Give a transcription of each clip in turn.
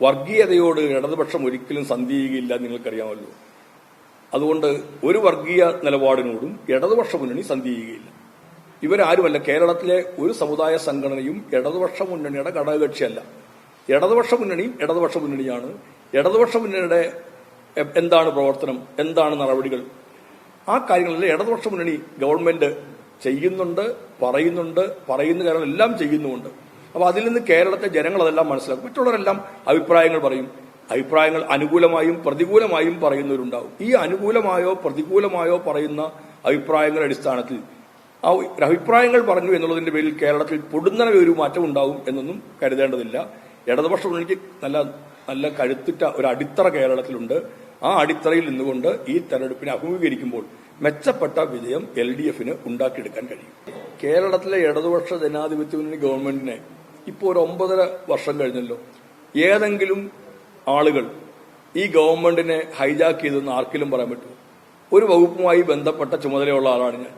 വർഗീയതയോട് ഇടതുപക്ഷം ഒരിക്കലും സന്ധിയുകയില്ല നിങ്ങൾക്കറിയാമല്ലോ. അതുകൊണ്ട് ഒരു വർഗീയ നിലപാടിനോടും ഇടതുപക്ഷ മുന്നണി സന്ധി ചെയ്യുകയില്ല ഇവരാരുമല്ല കേരളത്തിലെ ഒരു സമുദായ സംഘടനയും ഇടതുപക്ഷ മുന്നണിയുടെ ഘടകകക്ഷിയല്ല. ഇടതുപക്ഷ മുന്നണിയും ഇടതുപക്ഷ മുന്നണിയാണ്. ഇടതുപക്ഷ മുന്നണിയുടെ എന്താണ് പ്രവർത്തനം? എന്താണ് നടപടികൾ? ആ കാര്യങ്ങളിൽ ഇടതുപക്ഷ മുന്നണി ഗവൺമെന്റ് ചെയ്യുന്നുണ്ട് പറയുന്നുണ്ട് പറയുന്ന കാര്യങ്ങളെല്ലാം ചെയ്യുന്നുമുണ്ട്. അപ്പൊ അതിൽ നിന്ന് കേരളത്തെ ജനങ്ങൾ അതെല്ലാം മനസ്സിലാക്കും. മറ്റുള്ളവരെല്ലാം അഭിപ്രായങ്ങൾ പറയും. അഭിപ്രായങ്ങൾ അനുകൂലമായും പ്രതികൂലമായും പറയുന്നവരുണ്ടാവും. ഈ അനുകൂലമായോ പ്രതികൂലമായോ പറയുന്ന അഭിപ്രായങ്ങളുടെ അടിസ്ഥാനത്തിൽ ആ അഭിപ്രായങ്ങൾ പറഞ്ഞു എന്നുള്ളതിന്റെ പേരിൽ കേരളത്തിൽ പൊടുന്നനെ ഒരു മാറ്റം ഉണ്ടാവും എന്നൊന്നും കരുതേണ്ടതില്ല. ഇടതുപക്ഷം എനിക്ക് നല്ല നല്ല കരുത്തുറ്റ ഒരു അടിത്തറ കേരളത്തിലുണ്ട്. ആ അടിത്തറയിൽ നിന്നുകൊണ്ട് ഈ തെരഞ്ഞെടുപ്പിനെ അഭിമുഖീകരിക്കുമ്പോൾ മെച്ചപ്പെട്ട വിജയം എൽ ഡി എഫിന് ഉണ്ടാക്കിയെടുക്കാൻ കഴിയും. കേരളത്തിലെ ഇടതുപക്ഷ ജനാധിപത്യ മുന്നണി ഗവൺമെന്റിനെ ഇപ്പോൾ ഒരു ഒമ്പതര വർഷം കഴിഞ്ഞല്ലോ. ഏതെങ്കിലും ആളുകൾ ഈ ഗവൺമെന്റിനെ ഹൈജാക്ക് ചെയ്തെന്ന് ആർക്കിലും പറയാൻ പറ്റുമോ? ഒരു വകുപ്പുമായി ബന്ധപ്പെട്ട ചുമതലയുള്ള ആളാണ് ഞാൻ.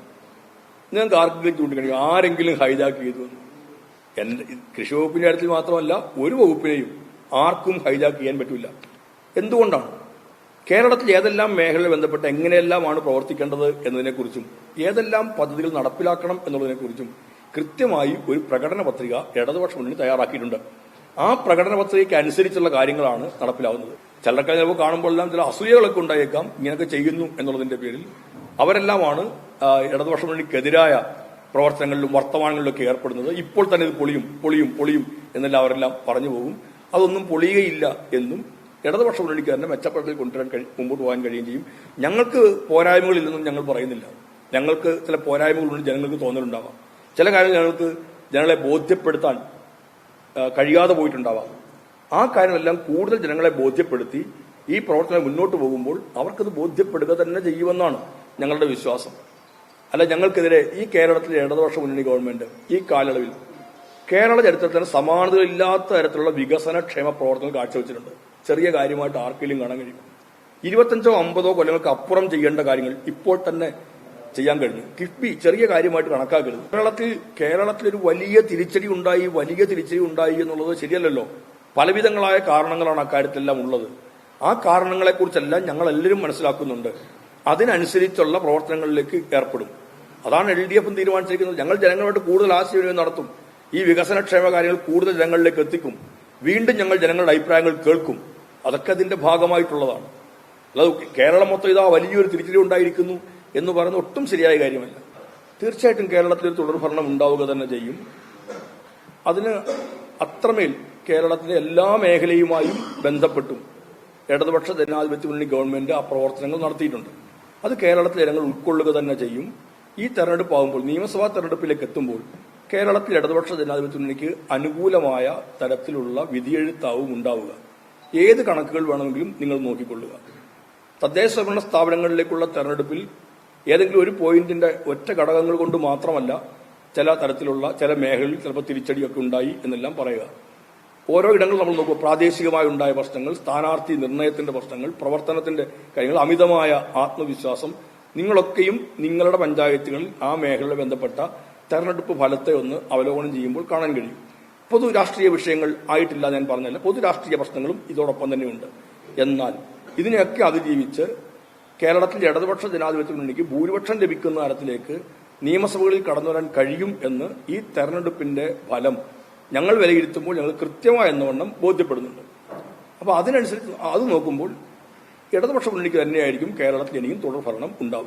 നിങ്ങൾക്ക് ആർക്കെങ്കിലും ചൂണ്ടിക്കാണിക്കും. ആരെങ്കിലും ഹൈജാക്ക് ചെയ്തു എന്ന്. എന്റെ കൃഷി വകുപ്പിന്റെ കാര്യത്തിൽ മാത്രമല്ല ഒരു വകുപ്പിനെയും ആർക്കും ഹൈജാക്ക് ചെയ്യാൻ പറ്റില്ല. എന്തുകൊണ്ടാണ്? കേരളത്തിൽ ഏതെല്ലാം മേഖലയിൽ ബന്ധപ്പെട്ട് എങ്ങനെയെല്ലാമാണ് പ്രവർത്തിക്കേണ്ടത് എന്നതിനെക്കുറിച്ചും ഏതെല്ലാം പദ്ധതികൾ നടപ്പിലാക്കണം എന്നുള്ളതിനെക്കുറിച്ചും കൃത്യമായി ഒരു പ്രകടന പത്രിക ഇടതുപക്ഷ മുന്നണി തയ്യാറാക്കിയിട്ടുണ്ട്. ആ പ്രകടന പത്രികയ്ക്ക് അനുസരിച്ചുള്ള കാര്യങ്ങളാണ് നടപ്പിലാവുന്നത്. ചിലർക്ക് ചിലപ്പോൾ കാണുമ്പോഴെല്ലാം ചില അസൂയകളൊക്കെ ഉണ്ടായേക്കാം ഇങ്ങനെയൊക്കെ ചെയ്യുന്നു എന്നുള്ളതിന്റെ പേരിൽ. അവരെല്ലാമാണ് ഇടതുപക്ഷ മുന്നണിക്കെതിരായ പ്രവർത്തനങ്ങളിലും വർത്തമാനങ്ങളിലൊക്കെ ഏർപ്പെടുന്നത്. ഇപ്പോൾ തന്നെ ഇത് പൊളിയും പൊളിയും പൊളിയും എന്നെല്ലാം അവരെല്ലാം പറഞ്ഞു പോകും. അതൊന്നും പൊളിയുകയില്ല എന്നും ഇടതുപക്ഷ മുന്നണിക്ക് തന്നെ മെച്ചപ്പെടുത്തി കൊണ്ടുവരാൻ മുമ്പോട്ട് പോകാൻ കഴിയുകയും ചെയ്യും. ഞങ്ങൾക്ക് പോരായ്മകളില്ലെന്നും ഞങ്ങൾ പറയുന്നില്ല. ഞങ്ങൾക്ക് ചില പോരായ്മകളുണ്ട് ജനങ്ങൾക്ക് തോന്നലുണ്ടാവാം. ചില കാര്യങ്ങൾ ഞങ്ങൾക്ക് ജനങ്ങളെ ബോധ്യപ്പെടുത്താൻ കഴിയാതെ പോയിട്ടുണ്ടാവാം. ആ കാര്യങ്ങളെല്ലാം കൂടുതൽ ജനങ്ങളെ ബോധ്യപ്പെടുത്തി ഈ പ്രവർത്തനം മുന്നോട്ട് പോകുമ്പോൾ അവർക്കത് ബോധ്യപ്പെടുക തന്നെ ചെയ്യുമെന്നാണ് ഞങ്ങളുടെ വിശ്വാസം. അല്ല ഞങ്ങൾക്കെതിരെ ഈ കേരളത്തിലെ ഇടതുപക്ഷ മുന്നണി ഗവൺമെന്റ് ഈ കാലയളവിൽ കേരള ചരിത്രത്തിന് സമാനതകളില്ലാത്ത തരത്തിലുള്ള വികസന ക്ഷേമ പ്രവർത്തനങ്ങൾ കാഴ്ചവെച്ചിട്ടുണ്ട്. ചെറിയ കാര്യമായിട്ട് ആർക്കെങ്കിലും കാണാൻ കഴിയും. ഇരുപത്തഞ്ചോ അമ്പതോ കൊല്ലങ്ങൾക്ക് അപ്പുറം ചെയ്യേണ്ട കാര്യങ്ങൾ ഇപ്പോൾ തന്നെ ചെയ്യാൻ കഴിഞ്ഞു. കിഫ്ബി ചെറിയ കാര്യമായിട്ട് കണക്കാക്കരുത്. കേരളത്തിൽ കേരളത്തിൽ ഒരു വലിയ തിരിച്ചടി ഉണ്ടായി വലിയ തിരിച്ചടി ഉണ്ടായി എന്നുള്ളത് ശരിയല്ലല്ലോ. പലവിധങ്ങളായ കാരണങ്ങളാണ് അക്കാര്യത്തിലെല്ലാം ഉള്ളത്. ആ കാരണങ്ങളെക്കുറിച്ചെല്ലാം ഞങ്ങൾ എല്ലാവരും മനസ്സിലാക്കുന്നുണ്ട്. അതിനനുസരിച്ചുള്ള പ്രവർത്തനങ്ങളിലേക്ക് ഏർപ്പെടും. അതാണ് എൽ ഡി എഫും തീരുമാനിച്ചിരിക്കുന്നത്. ഞങ്ങൾ ജനങ്ങളുമായിട്ട് കൂടുതൽ ആശയവിനിമയം നടത്തും. ഈ വികസനക്ഷേമ കാര്യങ്ങൾ കൂടുതൽ ജനങ്ങളിലേക്ക് എത്തിക്കും. വീണ്ടും ഞങ്ങൾ ജനങ്ങളുടെ അഭിപ്രായങ്ങൾ കേൾക്കും. അതൊക്കെ അതിന്റെ ഭാഗമായിട്ടുള്ളതാണ്. അല്ലാതെ കേരളം മൊത്തം ഇതാ വലിയൊരു തിരിച്ചടി ഉണ്ടായിരിക്കുന്നു. എന്ന് പറയുന്നത് ഒട്ടും ശരിയായ കാര്യമല്ല. തീർച്ചയായിട്ടും കേരളത്തിൽ തുടർഭരണം ഉണ്ടാവുക തന്നെ ചെയ്യും. അതിന് അത്രമേൽ കേരളത്തിലെ എല്ലാ മേഖലയുമായും ബന്ധപ്പെട്ടും ഇടതുപക്ഷ ജനാധിപത്യ മുന്നണി ഗവൺമെന്റ് ആ പ്രവർത്തനങ്ങൾ നടത്തിയിട്ടുണ്ട്. അത് കേരളത്തിലെ ജനങ്ങൾ ഉൾക്കൊള്ളുക തന്നെ ചെയ്യും. ഈ തെരഞ്ഞെടുപ്പ് ആകുമ്പോൾ നിയമസഭാ തെരഞ്ഞെടുപ്പിലേക്ക് എത്തുമ്പോൾ കേരളത്തിൽ ഇടതുപക്ഷ ജനാധിപത്യ മുന്നണിക്ക് അനുകൂലമായ തരത്തിലുള്ള വിധിയെഴുത്താവും ഉണ്ടാവുക. ഏത് കണക്കുകൾ വേണമെങ്കിലും നിങ്ങൾ നോക്കിക്കൊള്ളുക. തദ്ദേശ ഭരണ സ്ഥാപനങ്ങളിലേക്കുള്ള തെരഞ്ഞെടുപ്പിൽ ഏതെങ്കിലും ഒരു പോയിന്റിന്റെ ഒറ്റ ഘടകങ്ങൾ കൊണ്ട് മാത്രമല്ല ചില തരത്തിലുള്ള ചില മേഖലകളിൽ ചിലപ്പോൾ തിരിച്ചടിയൊക്കെ ഉണ്ടായി എന്നെല്ലാം പറയുക. ഓരോ ഇടങ്ങളും നമ്മൾ നോക്കുക പ്രാദേശികമായി ഉണ്ടായ പ്രശ്നങ്ങൾ സ്ഥാനാർത്ഥി നിർണയത്തിന്റെ പ്രശ്നങ്ങൾ പ്രവർത്തനത്തിന്റെ കാര്യങ്ങൾ അമിതമായ ആത്മവിശ്വാസം നിങ്ങളൊക്കെയും നിങ്ങളുടെ പഞ്ചായത്തുകളിൽ ആ മേഖലയിൽ ബന്ധപ്പെട്ട തെരഞ്ഞെടുപ്പ് ഫലത്തെ ഒന്ന് അവലോകനം ചെയ്യുമ്പോൾ കാണാൻ കഴിയും. പൊതു രാഷ്ട്രീയ വിഷയങ്ങൾ ആയിട്ടില്ല ഞാൻ പറഞ്ഞല്ല. പൊതു രാഷ്ട്രീയ പ്രശ്നങ്ങളും ഇതോടൊപ്പം തന്നെയുണ്ട് എന്നാൽ ഇതിനെയൊക്കെ അതിജീവിച്ച് കേരളത്തിൽ ഇടതുപക്ഷ ജനാധിപത്യ മുന്നണിക്ക് ഭൂരിപക്ഷം ലഭിക്കുന്ന തരത്തിലേക്ക് നിയമസഭകളിൽ കടന്നു വരാൻ കഴിയും എന്ന് ഈ തെരഞ്ഞെടുപ്പിന്റെ ഫലം ഞങ്ങൾ വിലയിരുത്തുമ്പോൾ ഞങ്ങൾ കൃത്യമായ എന്നവണ്ണം ബോധ്യപ്പെടുന്നുണ്ട്. അപ്പോൾ അതിനനുസരിച്ച് അത് നോക്കുമ്പോൾ ഇടതുപക്ഷ മുന്നണിക്ക് തന്നെയായിരിക്കും കേരളത്തിൽ ഇനിയും തുടർഭരണം ഉണ്ടാവുക.